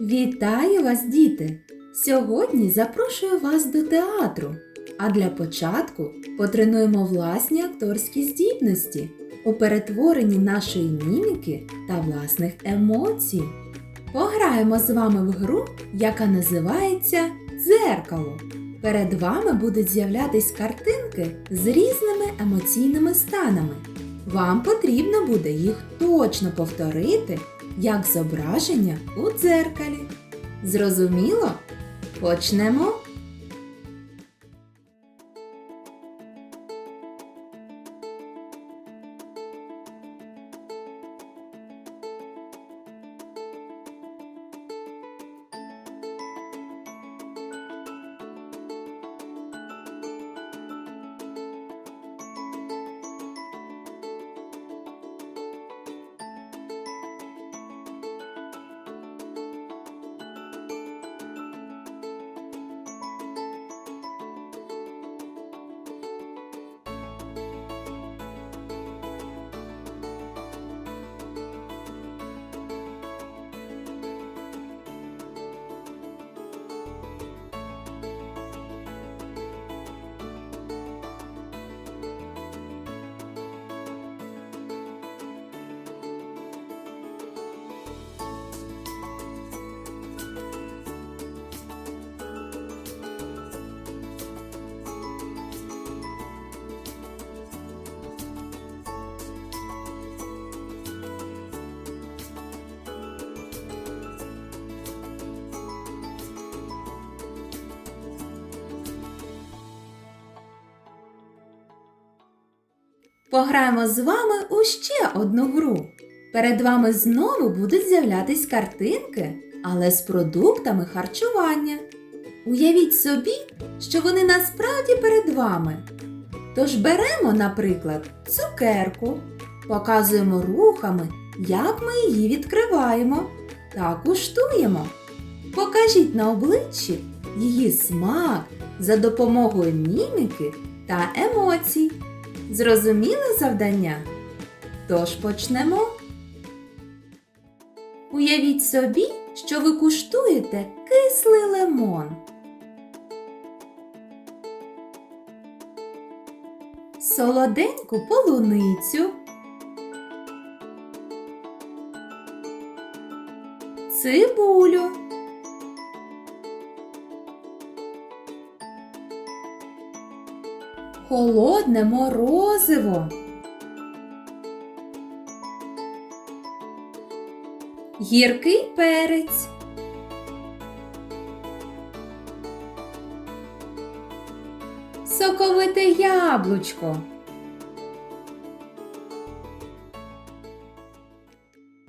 Вітаю вас, діти! Сьогодні запрошую вас до театру. А для початку потренуємо власні акторські здібності у перетворенні нашої міміки та власних емоцій. Пограємо з вами в гру, яка називається Дзеркало. Перед вами будуть з'являтись картинки з різними емоційними станами. Вам потрібно буде їх точно повторити, як зображення у дзеркалі. Зрозуміло? Почнемо. Пограємо з вами у ще одну гру. Перед вами знову будуть з'являтись картинки, але з продуктами харчування. Уявіть собі, що вони насправді перед вами. Тож беремо, наприклад, цукерку, показуємо рухами, як ми її відкриваємо та куштуємо. Покажіть на обличчі її смак за допомогою міміки та емоцій. Зрозуміли завдання? Тож почнемо. Уявіть собі, що ви куштуєте кислий лимон. Солоденьку полуницю. Цибулю. Холодне морозиво. Гіркий перець. Соковите яблучко.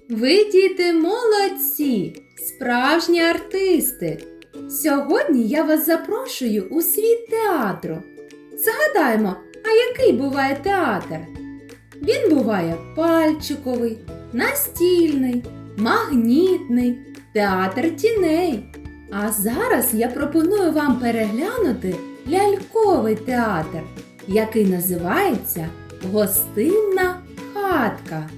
Ви, діти, молодці, справжні артисти. Сьогодні я вас запрошую у світ театру. Згадаймо, а який буває театр? Він буває пальчиковий, настільний, магнітний, театр тіней. А зараз я пропоную вам переглянути ляльковий театр, який називається Гостинна хатка.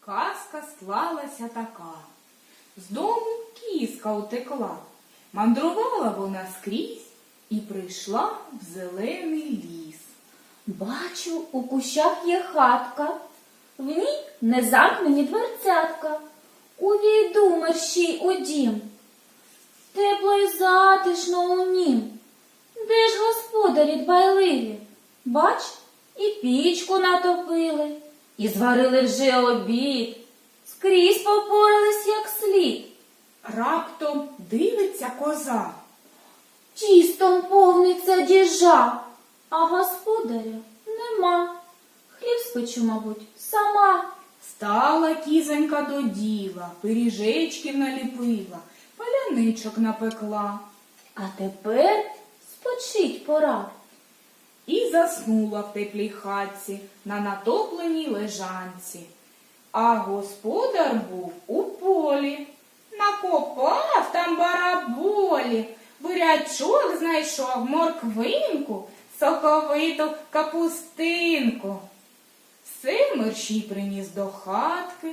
Казка склалася така. З дому кіска утекла. Мандрувала вона скрізь і прийшла в зелений ліс. Бачу, у кущах є хатка, в ній незамкнені дверцятка. Увійду мерщій у дім. Тепло й затишно у нім. Де ж господарі дбайливі? Бач, і пічку натопили, і зварили вже обід. Скрізь попорались як слід. Раптом дивиться коза. Тістом повниться діжа, а господаря нема. Хліб спечу, мабуть, сама. Стала кізонька до діла, пиріжечків наліпила, паляничок напекла А тепер спочить пора. і заснула в теплій хатці на натопленій лежанці. А господар був у полі. Накопав там бараболі, бурячок знайшов морквинку, соковиту капустинку. мерщій приніс до хатки,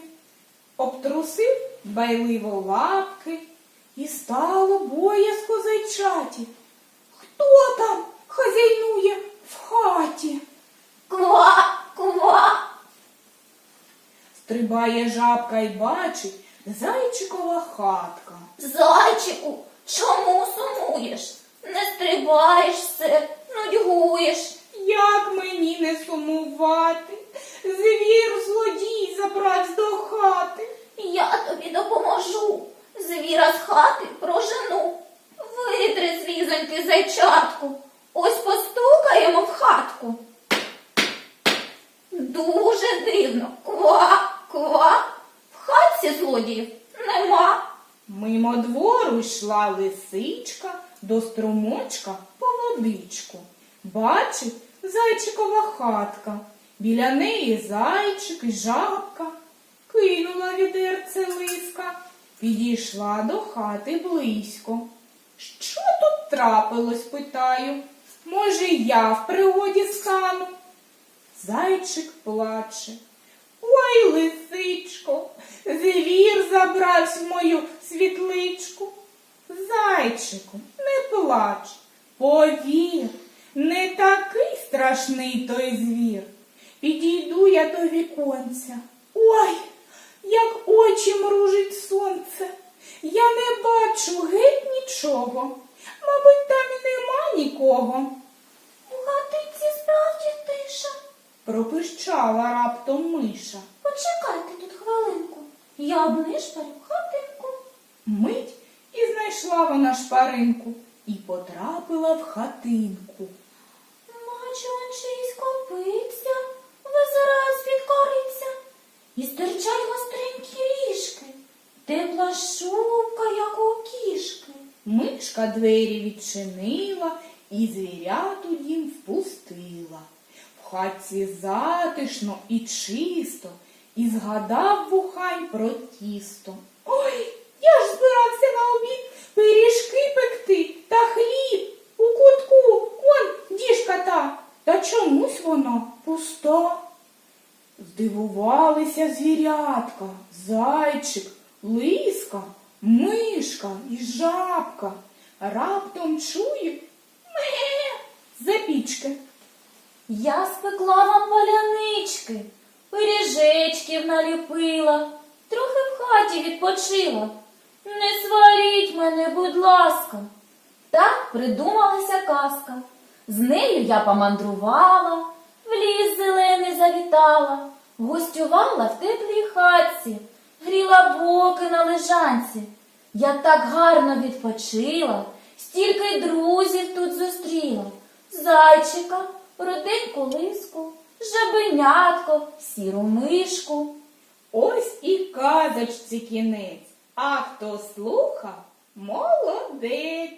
обтрусив дбайливо лапки, і стало боязко зайчаті. Хто там хазяйнує в хаті? Ква, ква. Стрибає жабка й бачить зайчикова хатка. Зайчику, чому сумуєш? Не стрибаєш все, нудьгуєш. Як мені не сумувати? Звір злодій забрався до хати. Я тобі допоможу. Звіра з хати прожену. Витри звізоньки зайчатку. Ось постукаємо в хатку. Дуже дивно. Ква, ква. В хатці злодіїв нема. Мимо двору йшла лисичка до струмочка по водичку. Бачить зайчикова хатка. Біля неї зайчик і жабка. Кинула відерце лиска, підійшла до хати близько. Що тут трапилось, питаю. Може, я в пригоді стану? Зайчик плаче. Ой, лисичко, звір забравсь в мою світличку. Зайчику, не плач, повір, не такий страшний той звір. Підійду я до віконця. Ой, як очі мружить сонце. Я не бачу геть нічого. Мабуть, там і нема нікого. Пропищала раптом миша. Почекайте тут хвилинку. Я обнишпарю хатинку. Мить і знайшла вона шпаринку і потрапила в хатинку. Наче он чиїсь копиця, визирає з-під кориця. І стирчать гостренькі ріжки. Тепла шубка, як у кішки. Мишка двері відчинила і звірят у дім впустила. В хатці затишно і чисто, і згадав вухань про тісто. Ой, я ж збирався на обід пиріжки пекти та хліб у кутку, он діжка та, та чомусь вона пуста. Здивувалися звірятка, зайчик, лиска, мишка і жабка. Раптом чує ме за пічки. Я спекла вам палянички, пиріжечків наліпила, трохи в хаті відпочила. Не сваріть мене, будь ласка. Так придумалася казка. З нею я помандрувала, в ліс зелений завітала, гостювала в теплій хатці, гріла боки на лежанці. Я так гарно відпочила, стільки друзів тут зустріла. Зайчика, родинку лиску, жабенятко, сіру мишку. Ось і казочці кінець. А хто слухав, молодець.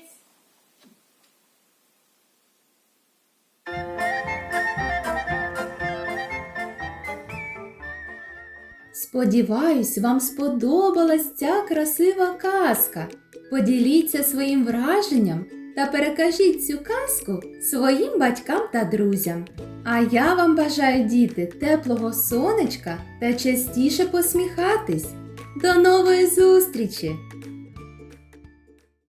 Сподіваюсь, вам сподобалась ця красива казка. Поділіться своїм враженням та перекажіть цю казку своїм батькам та друзям. А я вам бажаю, діти, теплого сонечка та частіше посміхатись. До нової зустрічі!